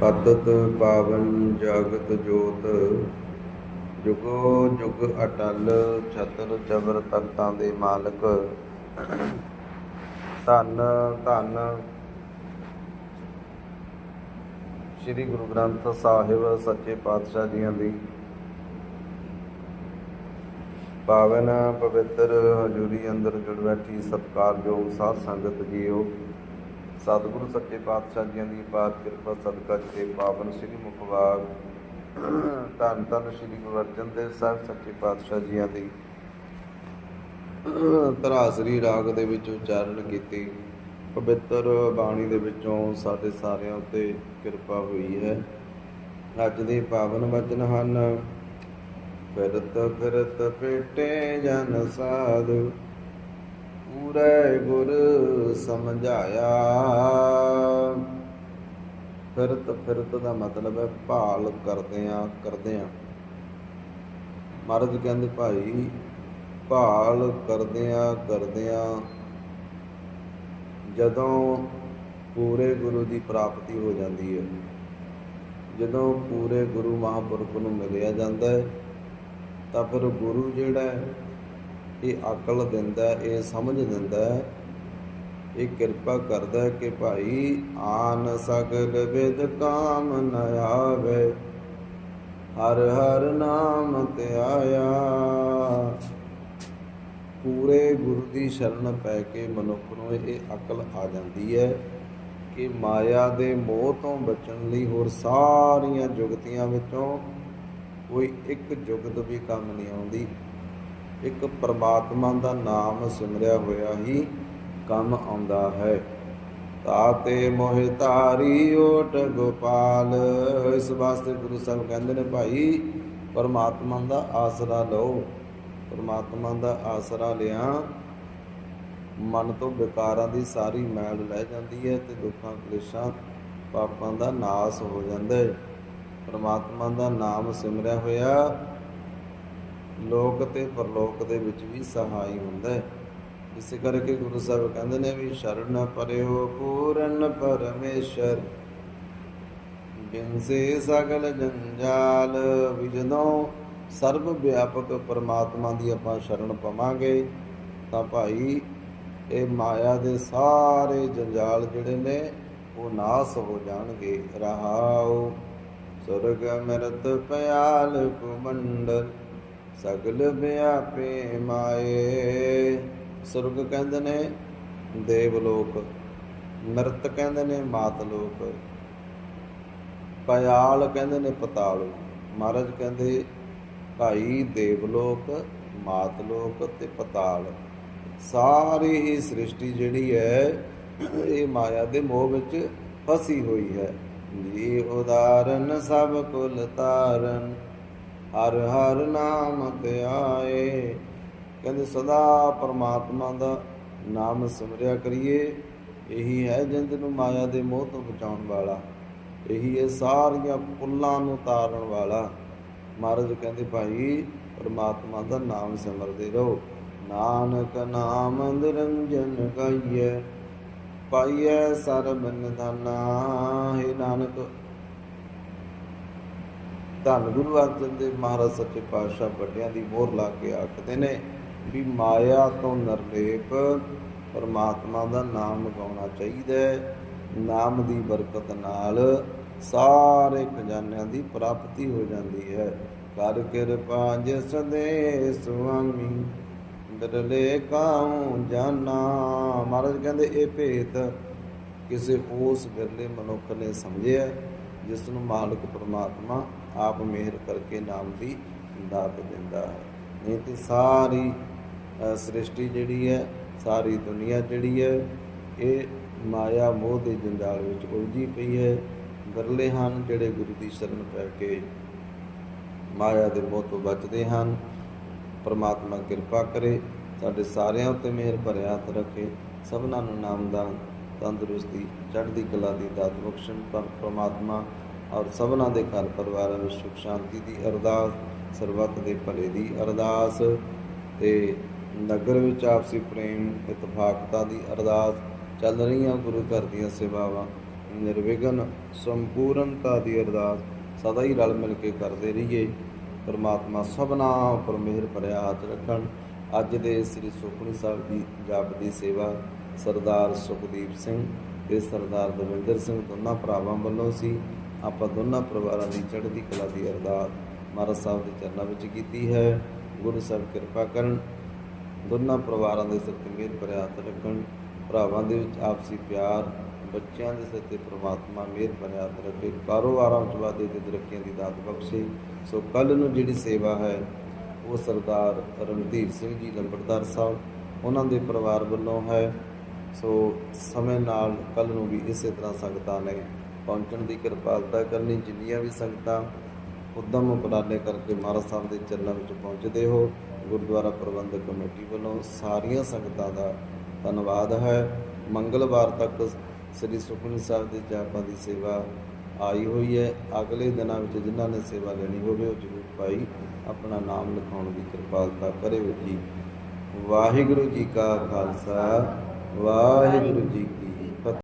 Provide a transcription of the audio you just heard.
ਪਤਤ ਪਾਵਨ ਜਗਤ ਜੋਤ, ਜੁਗੋ ਜੁਗ ਅਟਲ ਛਤਰ ਜਬਰ ਤਖਤਾਂ ਦੇ ਮਾਲਕ। ਧੰਨ ਧੰਨ ਸ੍ਰੀ ਗੁਰੂ ਗ੍ਰੰਥ ਸਾਹਿਬ ਸੱਚੇ ਪਾਤਸ਼ਾਹ ਜੀਆਂ ਦੀ। ਪਾਵਨ ਪਵਿੱਤਰ ਹਜ਼ੂਰੀ ਅੰਦਰ ਜੁੜ ਬੈਠੀ ਸਤਿਕਾਰਯੋਗ ਸਾਧ ਸੰਗਤ ਜੀਓ। ਸਤਿਗੁਰੂ ਸੱਚੇ ਪਾਤਸ਼ਾਹ ਜੀਆਂ ਦੀ ਬਾਤ ਕਿਰਪਾ, ਸਦਕਾ ਜਿਹੜੇ ਪਾਵਨ ਸ੍ਰੀ ਮੁਖਵਾਗ ਧੰਨ ਧੰਨ ਸ੍ਰੀ ਗੁਰੂ ਅਰਜਨ ਦੇਵ ਸਾਹਿਬ ਸੱਚੇ ਪਾਤਸ਼ਾਹ ਜੀਆਂ ਦੀ। ਧਰਾਸਰੀ ਰਾਗ ਦੇ ਵਿੱਚ ਉਚਾਰਨ ਕੀਤੀ। ਪਵਿੱਤਰ ਬਾਣੀ ਦੇ ਵਿੱਚੋਂ ਸਾਡੇ ਸਾਰਿਆਂ ਉੱਤੇ ਕਿਰਪਾ ਹੋਈ ਹੈ। ਅੱਜ ਦੇ ਪਾਵਨ ਵਚਨ ਹਨ, ਫਿਰਤ ਫਿਰਤ ਪੇਟੇ ਜਨ ਸਾਧੂ। ਪੂਰੇ ਗੁਰ ਸਮਝਾਇਆ। ਫਿਰਤ ਫਿਰਤ ਦਾ ਮਤਲਬ ਹੈ ਭਾਲ ਕਰਦੇ ਆ ਕਰਦੇ ਆ ਮਹਾਰਾਜ ਕਹਿੰਦੇ, ਭਾਈ, ਭਾਲ ਕਰਦੇ ਆ ਕਰਦੇ ਆ ਜਦੋਂ ਪੂਰੇ ਗੁਰੂ ਦੀ ਪ੍ਰਾਪਤੀ ਹੋ ਜਾਂਦੀ ਹੈ, ਜਦੋਂ ਪੂਰੇ ਗੁਰੂ ਮਹਾਂਪੁਰਖ ਨੂੰ ਮਿਲਿਆ ਜਾਂਦਾ ਹੈ, ਤਾਂ ਫਿਰ ਗੁਰੂ ਜਿਹੜਾ ਹੈ ਇਹ ਅਕਲ ਦਿੰਦਾ, ਇਹ ਸਮਝ ਦਿੰਦਾ। ਇਹ ਕਿਰਪਾ ਕਰਦਾ ਕਿ ਭਾਈ ਆਨ ਸਗਲ ਵਿਦ ਕਾਮ ਨ ਆਵੇ, ਹਰ ਹਰ ਨਾਮ ਤੇ ਆਇਆ। ਪੂਰੇ ਗੁਰੂ ਦੀ ਸ਼ਰਨ ਪੈ ਕੇ ਮਨੁੱਖ ਨੂੰ ਇਹ ਅਕਲ ਆ ਜਾਂਦੀ ਹੈ ਕਿ ਮਾਇਆ ਦੇ ਮੋਹ ਤੋਂ ਬਚਣ ਲਈ ਹੋਰ ਸਾਰੀਆਂ ਜੁਗਤੀਆਂ ਵਿੱਚੋਂ ਕੋਈ ਇੱਕ ਜੁਗਤ ਵੀ ਕੰਮ ਨਹੀਂ ਆਉਂਦੀ। ਇੱਕ ਪਰਮਾਤਮਾ ਦਾ ਨਾਮ ਸਿਮਰਿਆ ਹੋਇਆ ਹੀ ਕੰਮ ਆਉਂਦਾ ਹੈ। ਤਾਤੇ ਮੋਹਿ ਧਾਰੀ ਓਟ ਗੋਪਾਲ, ਇਸ ਵਾਸਤੇ ਗੁਰੂ ਸਾਹਿਬ ਕਹਿੰਦੇ ਨੇ ਭਾਈ, ਪਰਮਾਤਮਾ ਦਾ ਆਸਰਾ ਲਓ। ਪਰਮਾਤਮਾ ਦਾ ਆਸਰਾ ਲਿਆ, ਮਨ ਤੋਂ ਵਿਕਾਰਾਂ ਦੀ ਸਾਰੀ ਮੈਲ ਲੈ ਜਾਂਦੀ ਹੈ ਤੇ ਦੁੱਖਾਂ, ਕਲੇਸ਼ਾਂ, ਪਾਪਾਂ ਦਾ ਨਾਸ ਹੋ ਜਾਂਦਾ ਹੈ। ਪਰਮਾਤਮਾ ਦਾ ਨਾਮ ਸਿਮਰਿਆ ਹੋਇਆ ਲੋਕ ਤੇ ਪਰਲੋਕ ਦੇ ਵਿੱਚ ਵੀ ਸਹਾਈ ਹੁੰਦਾ ਹੈ। ਇਸੇ ਕਰਕੇ ਗੁਰੂ ਸਾਹਿਬ ਕਹਿੰਦੇ ਨੇ ਵੀ ਸ਼ਰਨ ਪਰਿਓ ਪੂਰਨ ਪਰਮੇਸ਼ਰ। ਬਿਨਸੇ ਸਗਲ ਜੰਜਾਲ ਵੀ ਜਦੋਂ ਸਰਬ ਵਿਆਪਕ ਪਰਮਾਤਮਾ ਦੀ ਆਪਾਂ ਸ਼ਰਨ ਪਵਾਂਗੇ, ਤਾਂ ਭਾਈ ਇਹ ਮਾਇਆ ਦੇ ਸਾਰੇ ਜੰਜਾਲ ਜਿਹੜੇ ਨੇ, ਉਹ ਨਾਸ ਹੋ ਜਾਣਗੇ। ਰਹਾਉ ਸੁਰਗ ਮਿਰਤ ਪਿਆਲ ਕੁਮੰਡਲ। ਸਗਲ ਵਿਆਪੇ ਮਾਏ। ਸੁਰਗ ਕਹਿੰਦੇ ਨੇ ਦੇਵ ਲੋਕ ਮਿਰਤ ਕਹਿੰਦੇ ਨੇ ਮਾਤ ਲੋਕ। ਪਿਆਲ ਕਹਿੰਦੇ ਨੇ ਪਤਾਲ। ਮਹਾਰਾਜ ਕਹਿੰਦੇ, ਭਾਈ ਦੇਵ ਲੋਕ, ਮਾਤ ਲੋਕ ਤੇ ਪਤਾਲ। ਸਾਰੀ ਹੀ ਸ੍ਰਿਸ਼ਟੀ ਜਿਹੜੀ ਹੈ, ਇਹ ਮਾਇਆ ਦੇ ਮੋਹ ਵਿੱਚ ਫਸੀ ਹੋਈ ਹੈ। ਜੀ ਉਦਾਰਨ ਸਭ ਕੁਲ ਤਾਰਨ। ਹਰ ਹਰ ਨਾਮ ਤੇ ਆਏ। ਕਹਿੰਦੇ, ਸਦਾ ਪਰਮਾਤਮਾ ਦਾ ਨਾਮ ਸਿਮਰਿਆ ਕਰੀਏ। ਇਹੀ ਹੈ ਜਿੰਦ ਨੂੰ ਮਾਇਆ ਦੇ ਮੋਹ ਤੋਂ ਬਚਾਉਣ ਵਾਲਾ। ਇਹੀ ਹੈ ਸਾਰੀਆਂ ਪੁੱਲਾਂ ਨੂੰ ਤਾਰਨ ਵਾਲਾ। ਮਹਾਰਾਜ ਕਹਿੰਦੇ, ਭਾਈ, ਪਰਮਾਤਮਾ ਦਾ ਨਾਮ ਸਿਮਰਦੇ ਰਹੋ। ਨਾਨਕ ਨਾਮ ਨਿਰੰਜਨ ਗਾਈਐ। ਪਾਈਐ ਸਰਬ ਨਿਧਾਨਾ ਹੈ ਨਾਨਕ ਧੰਨ ਗੁਰੂ ਅਰਜਨ ਦੇਵ ਮਹਾਰਾਜ ਸੱਚੇ ਪਾਤਸ਼ਾਹ ਵੱਡਿਆਂ ਦੀ ਮੋਹਰ ਲਾ ਕੇ ਆਖਦੇ ਨੇ ਵੀ ਮਾਇਆ ਤੋਂ ਨਿਰਲੇਪ ਪਰਮਾਤਮਾ ਦਾ ਨਾਮ ਲਗਾਉਣਾ ਚਾਹੀਦਾ ਹੈ। ਨਾਮ ਦੀ ਬਰਕਤ ਨਾਲ ਸਾਰੇ ਖਜ਼ਾਨਿਆਂ ਦੀ ਪ੍ਰਾਪਤੀ ਹੋ ਜਾਂਦੀ ਹੈ। ਕਰ ਕਿਰਪਾ ਜਿਸ ਦੇ ਸੁਆਮੀ ਬਿਰਲੇ ਕਾਉ ਜਾਨਾ। ਮਹਾਰਾਜ ਕਹਿੰਦੇ, ਇਹ ਭੇਤ ਕਿਸੇ ਹੋਸ਼ ਵਿਰਲੇ ਮਨੁੱਖ ਨੇ ਸਮਝਿਆ। ਜਿਸ ਨੂੰ ਮਾਲਕ ਪਰਮਾਤਮਾ ਆਪ ਮਿਹਰ ਕਰਕੇ ਨਾਮ ਦੀ ਦਾਤ ਦਿੰਦਾ ਹੈ। ਨਹੀਂ ਤੇ ਸਾਰੀ ਸ੍ਰਿਸ਼ਟੀ ਜਿਹੜੀ ਹੈ, ਸਾਰੀ ਦੁਨੀਆ ਜਿਹੜੀ ਹੈ, ਇਹ ਮਾਇਆ ਮੋਹ ਦੇ ਜੰਜਾਲ ਵਿੱਚ ਉਲਝੀ ਪਈ ਹੈ। ਬਿਰਲੇ ਹਨ ਜਿਹੜੇ ਗੁਰੂ ਦੀ ਸ਼ਰਨ ਪੈ ਕੇ ਮਾਇਆ ਦੇ ਮੋਹ ਤੋਂ ਬਚਦੇ ਹਨ। ਪਰਮਾਤਮਾ ਕਿਰਪਾ ਕਰੇ, ਸਾਡੇ ਸਾਰਿਆਂ ਉੱਤੇ ਮਿਹਰ ਭਰਿਆ ਹੱਥ ਰੱਖੇ, ਸਭਨਾਂ ਨੂੰ ਨਾਮ ਦਾ ਤੰਦਰੁਸਤੀ, ਚੜ੍ਹਦੀ ਕਲਾ ਦੀ ਦਾਤ ਬਖਸ਼ਣ, ਪਰ ਪ੍ਰਮਾਤਮਾ ਔਰ ਸਭਨਾਂ ਦੇ ਘਰ ਪਰਿਵਾਰਾਂ ਵਿੱਚ ਸੁਖ, ਸ਼ਾਂਤੀ ਦੀ ਅਰਦਾਸ, ਸਰਬੱਤ ਦੇ ਭਲੇ ਦੀ ਅਰਦਾਸ ਤੇ ਨਗਰ ਵਿੱਚ ਆਪਸੀ ਪ੍ਰੇਮ, ਇਤਫਾਕਤਾ ਦੀ ਅਰਦਾਸ ਚੱਲ ਰਹੀਆਂ ਗੁਰੂ ਘਰ ਦੀਆਂ ਸੇਵਾਵਾਂ, ਨਿਰਵਿਘਨ, ਸੰਪੂਰਨਤਾ ਦੀ ਅਰਦਾਸ ਸਦਾ ਹੀ ਰਲ ਮਿਲ ਕੇ ਕਰਦੇ ਰਹੀਏ। ਪਰਮਾਤਮਾ ਸਭਨਾ ਉੱਪਰ ਮਿਹਰ ਭਰਿਆ ਹੱਥ ਰੱਖਣ। ਅੱਜ ਦੇ ਸ੍ਰੀ ਸੁਖਮਨੀ ਸਾਹਿਬ ਦੀ ਜਾਪ ਦੀ ਸੇਵਾ ਸਰਦਾਰ ਸੁਖਦੀਪ ਸਿੰਘ ਤੇ ਸਰਦਾਰ ਦਵਿੰਦਰ ਸਿੰਘ ਦੋਨਾਂ ਭਰਾਵਾਂ ਵੱਲੋਂ ਸੀ। ਆਪਾਂ ਦੋਨਾਂ ਪਰਿਵਾਰਾਂ ਦੀ ਚੜ੍ਹਦੀ ਕਲਾ ਦੀ ਅਰਦਾਸ ਮਹਾਰਾਜ ਸਾਹਿਬ ਦੇ ਚਰਨਾਂ ਵਿੱਚ ਕੀਤੀ ਹੈ। ਗੁਰੂ ਸਾਹਿਬ ਕਿਰਪਾ ਕਰਨ। ਦੋਨਾਂ ਪਰਿਵਾਰਾਂ ਦੇ ਸਿਰ ਤੇ ਮਿਹਰ ਭਰਿਆ ਰੱਖਣ। ਭਰਾਵਾਂ ਦੇ ਵਿੱਚ ਆਪਸੀ ਪਿਆਰ, ਬੱਚਿਆਂ ਦੇ ਸਿਰ ਤੇ ਪ੍ਰਮਾਤਮਾ ਮਿਹਰ ਭਰਿਆ ਰੱਖੇ। ਕਾਰੋਬਾਰਾਂ ਵਿੱਚ ਵਾਧੇ ਤੇ ਤਰੱਕੀਆਂ ਦੀ ਦਾਤ ਬਖਸ਼ੇ। ਸੋ ਕੱਲ ਨੂੰ ਜਿਹੜੀ ਸੇਵਾ ਹੈ, ਉਹ ਸਰਦਾਰ ਰਣਧੀਰ ਸਿੰਘ ਜੀ ਲੰਬੜਦਾਰ ਸਾਹਿਬ, ਉਹਨਾਂ ਦੇ ਪਰਿਵਾਰ ਵੱਲੋਂ ਹੈ। ਸੋ ਸਮੇਂ ਨਾਲ ਕੱਲ ਨੂੰ ਵੀ ਇਸੇ ਤਰ੍ਹਾਂ ਸੰਗਤਾਂ ਨੇ ਪਹੁੰਚਣ ਦੀ ਕਿਰਪਾਲਤਾ ਕਰਨੀ, ਜਿੰਨੀਆਂ ਵੀ ਸੰਗਤਾਂ ਉਦਮ ਉਪਰਾਲੇ ਕਰਕੇ ਮਹਾਰਾਜ ਸਾਹਿਬ ਦੇ ਚਰਨਾਂ ਵਿੱਚ ਪਹੁੰਚਦੇ ਹੋ, ਗੁਰਦੁਆਰਾ ਪ੍ਰਬੰਧਕ ਕਮੇਟੀ ਵੱਲੋਂ ਸਾਰੀਆਂ ਸੰਗਤਾਂ ਦਾ ਧੰਨਵਾਦ ਹੈ। ਮੰਗਲਵਾਰ ਤੱਕ ਸ੍ਰੀ ਸੁਖਮਨੀ ਸਾਹਿਬ ਦੇ ਜਾਪਾਂ ਦੀ ਸੇਵਾ ਆਈ ਹੋਈ ਹੈ। ਅਗਲੇ ਦਿਨਾਂ ਵਿੱਚ ਜਿਨ੍ਹਾਂ ਨੇ ਸੇਵਾ ਲੈਣੀ ਹੋਵੇ, ਉਹ ਜ਼ਰੂਰ ਪਾਈ ਆਪਣਾ ਨਾਮ ਲਿਖਾਉਣ ਦੀ ਕਿਰਪਾਲਤਾ ਕਰਿਓ ਜੀ। ਵਾਹਿਗੁਰੂ ਜੀ ਕਾ ਖਾਲਸਾ। ਵਾਹਿਗੁਰੂ ਜੀ